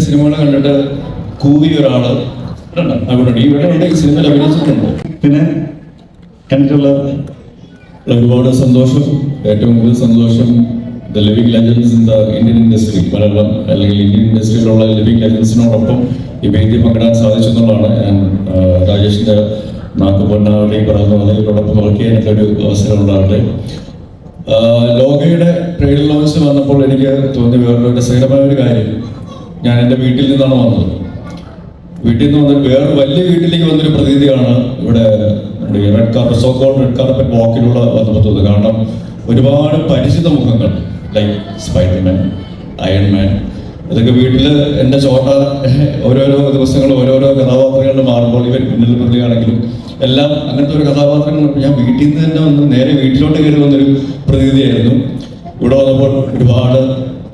എന്റെ സിനിമകൾ കണ്ടിട്ട് കൂവിയ ഒരാൾ അവിടെ ഈ ഇവിടെ ഉണ്ട് ഈ സിനിമയിൽ അഭിനയിച്ചിട്ടുണ്ടോ? പിന്നെ കണ്ടിട്ടുള്ള ഒരുപാട് സന്തോഷം ഏറ്റവും കൂടുതൽ സന്തോഷം the living legends in the Indian industry Malayalam അല്ലെങ്കിൽ ഇന്ത്യൻ ഇൻഡസ്ട്രിയിലുള്ള ലിവിംഗ് ലെജൻസിനോടൊപ്പം ഈ വേദി പങ്കിടാൻ സാധിച്ചു എന്നുള്ളതാണ്. ഞാൻ രാജേഷിന്റെ നാക്ക് പൊന്നാവട്ടെ ഈ പറയുന്ന അതിലോടൊപ്പം വർക്ക് ചെയ്യാനൊക്കെ ഒരു അവസരം ഉണ്ടാവട്ടെ ലോകയുടെ ട്രേഡ് ലോഞ്ച് വന്നപ്പോൾ എനിക്ക് തോന്നിയ വേറൊരു രസകരമായ ഒരു കാര്യം. ഞാൻ എന്റെ വീട്ടിൽ നിന്നാണ് വന്നത്. വീട്ടിൽ നിന്ന് വന്നിട്ട് വേറെ വലിയ വീട്ടിലേക്ക് വന്നൊരു പ്രതീതിയാണ് ഇവിടെ നമ്മുടെ red carpet so call call red carpet വാക്കിലൂടെ വന്നപ്പോൾ കാരണം ഒരുപാട് പരിചിത മുഖങ്ങൾ ലൈക്ക് സ്പൈഡർമാൻ അയൺമാൻ ഇതൊക്കെ വീട്ടിൽ എന്റെ ചോട്ട ഓരോരോ ദിവസങ്ങൾ ഓരോരോ കഥാപാത്രങ്ങളിൽ മാറുമ്പോൾ ഇവൻ മുന്നിൽ പുള്ളിയാണെങ്കിലും എല്ലാം അങ്ങനത്തെ ഒരു കഥാപാത്രങ്ങൾ ഞാൻ വീട്ടിൽ നിന്ന് തന്നെ വന്ന് നേരെ വീട്ടിലോട്ട് കയറി വന്നൊരു പ്രതീതിയായിരുന്നു. ഇവിടെ വന്നപ്പോൾ ഒരുപാട്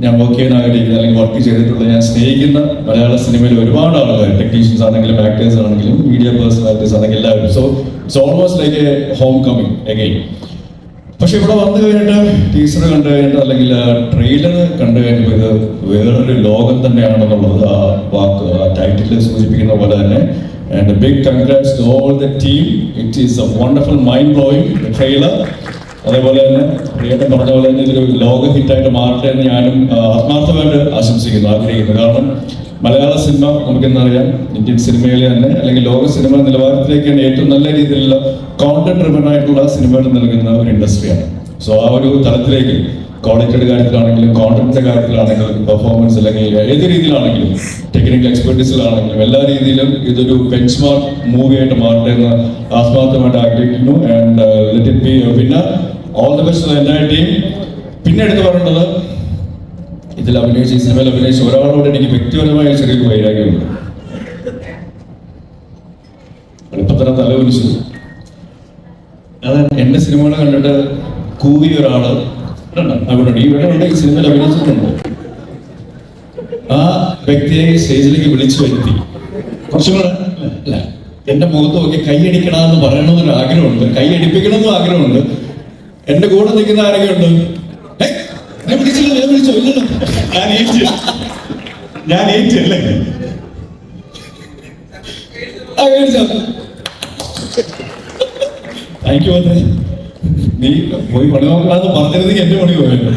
ഞാൻ വർക്ക് ചെയ്യാൻ ആഗ്രഹിക്കുന്ന അല്ലെങ്കിൽ വർക്ക് ചെയ്തിട്ടുള്ള ഞാൻ സ്നേഹിക്കുന്ന മലയാള സിനിമയിൽ ഒരുപാട് ആളുകൾ ടെക്നീഷ്യൻസ് ആണെങ്കിലും ആക്ടേഴ്സ് ആണെങ്കിലും മീഡിയ പേഴ്സണാലിറ്റീസ് ആണെങ്കിലും എല്ലാവരും. So it's almost like a home coming again പക്ഷെ ഇവിടെ വന്നു കഴിഞ്ഞിട്ട് ടീച്ചർ കണ്ടു കഴിഞ്ഞിട്ട് അല്ലെങ്കിൽ ട്രെയിലർ കണ്ടു കഴിഞ്ഞപ്പോൾ ഇത് വേറൊരു ലോകം തന്നെയാണെന്നുള്ളത് ആ വാക്ക് ആ ടൈറ്റിൽ സൂചിപ്പിക്കുന്ന പോലെ തന്നെ. And big congrats to all the team it is a wonderful mind blowing trailer അതേപോലെ തന്നെ പ്രിയട്ടൻ പറഞ്ഞ പോലെ തന്നെ ഇതൊരു ലോക ഹിറ്റായിട്ട് മാറട്ടെ എന്ന് ഞാനും ആത്മാർത്ഥമായിട്ട് ആശംസിക്കുന്നു ആഗ്രഹിക്കുന്നു. കാരണം മലയാള സിനിമ നമുക്കെന്നറിയാം ഇന്ത്യൻ സിനിമയിലെ തന്നെ അല്ലെങ്കിൽ ലോക സിനിമ നിലവാരത്തിലേക്ക് ഏറ്റവും നല്ല രീതിയിലുള്ള കോണ്ടന്റ് ഡ്രിവൺ ആയിട്ടുള്ള സിനിമകൾ നൽകുന്ന ഒരു ഇൻഡസ്ട്രിയാണ്. സോ ആ ഒരു തലത്തിലേക്ക് ക്വാളിറ്റിയുടെ കാര്യത്തിലാണെങ്കിലും കോണ്ടന്റിന്റെ കാര്യത്തിലാണെങ്കിലും പെർഫോമൻസ് അല്ലെങ്കിൽ ഏത് രീതിയിലാണെങ്കിലും ടെക്നിക്കൽ എക്സ്പെർട്ടീസിലാണെങ്കിലും എല്ലാ രീതിയിലും ഇതൊരു ബെഞ്ച് മാർക്ക് മൂവിയായിട്ട് മാറട്ടെ എന്ന് ആത്മാർത്ഥമായിട്ട് ആഗ്രഹിക്കുന്നു. ആൻഡ് ലെറ്റ് ഇറ്റ് ബി പിന്നെ ഓൾ ദ ബെസ്റ്റ് എന്റെ ടീം പിന്നെ എടുത്തു പറയേണ്ടത് ഇതിൽ അഭിനയിച്ച് ഈ സിനിമയിൽ അഭിനയിച്ച് ഒരാളോട് എനിക്ക് വ്യക്തിപരമായ ചെറിയൊരു വൈരാഗ്യമുണ്ട്. ഇപ്പൊ തലകുലിച്ചു അത് എന്റെ സിനിമകളെ കണ്ടിട്ട് കൂവി ഒരാൾ. അവിടെ. ഇവിടെ ഉണ്ട് ഈ സിനിമയിൽ അഭിനയിച്ചിട്ടുണ്ട്. ആ വ്യക്തിയെ സ്റ്റേജിലേക്ക് വിളിച്ചു വരുത്തി. കുറച്ചും കൂടെ അല്ല എന്റെ മുഖത്ത് നോക്കി കൈയടിക്കണമെന്ന് പറയണമെന്നൊരു ആഗ്രഹമുണ്ട് കൈയടിപ്പിക്കണമെന്നും ആഗ്രഹമുണ്ട്. എന്റെ കൂടെ നിൽക്കുന്ന ആരൊക്കെ ഉണ്ട്? ഞാൻ വിളിച്ചില്ല ഞാൻ വിളിച്ചോ? ഇല്ലല്ലോ. ഞാൻ ഏറ്റ്. ഞാൻ ഏറ്റ് അല്ലേ? താങ്ക് യു അതെ. നീ പോയി പണി നോക്കണമെന്ന് പറഞ്ഞിരുന്നെങ്കിൽ എന്റെ പണി പോയല്ലോ.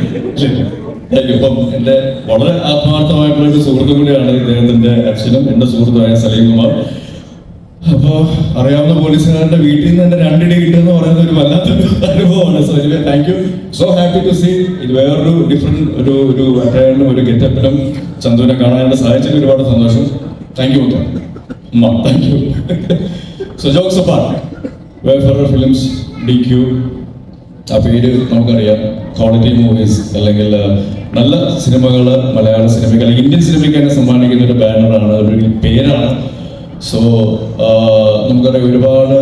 ഇപ്പം എന്റെ വളരെ ആത്മാർത്ഥമായിട്ടുള്ള ഒരു സുഹൃത്തും കൂടിയാണ് ഇദ്ദേഹത്തിന്റെ അച്ഛനും എന്റെ സുഹൃത്തുമായ സലീം കുമാർ. അപ്പോ അറിയാവുന്ന പോലീസുകാരന്റെ വീട്ടിൽ നിന്ന് എന്റെ രണ്ടിടി കിട്ടുമെന്ന് പറയുന്ന ഒരു വല്ലാത്തൊരു അനുഭവമാണ് so thank you so happy to see ഇത് വേറൊരു ഡിഫറെന്റ് ഒരു ഒരു അറ്റയറിലും ഒരു ഗെറ്റപ്പിലും ചന്തുവിനെ കാണാനായിട്ട് സാധിച്ചതിൽ ഒരുപാട് സന്തോഷം. താങ്ക് യു അമ്മ thank you so jokes apart wayfarer films D Q ആ പേര് നമുക്കറിയാം. ക്വാളിറ്റി മൂവീസ് അല്ലെങ്കിൽ നല്ല സിനിമകൾ മലയാള സിനിമയ്ക്ക് അല്ലെങ്കിൽ ഇന്ത്യൻ സിനിമയ്ക്ക് തന്നെ സമ്മാനിക്കുന്ന ഒരു ബാനറാണ് ഒരു പേരാണ്. സോ നമുക്കറിയാം ഒരുപാട്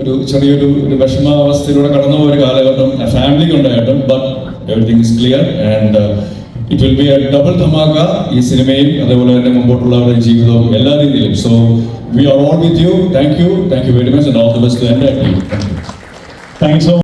ഒരു ചെറിയൊരു ഒരു വിഷമാവസ്ഥയിലൂടെ കടന്നു പോയ ഒരു കാലഘട്ടം ഫാമിലിക്ക് ഉണ്ടായിട്ടും but everything is clear and it will be a double dhamaka ഈ സിനിമയും അതേപോലെ തന്നെ മുമ്പോട്ടുള്ളവരുടെ ജീവിതവും എല്ലാ രീതിയിലും. So we are all with you thank you thank you very much and all the best to എന്റെ ടീം താങ്ക്സ്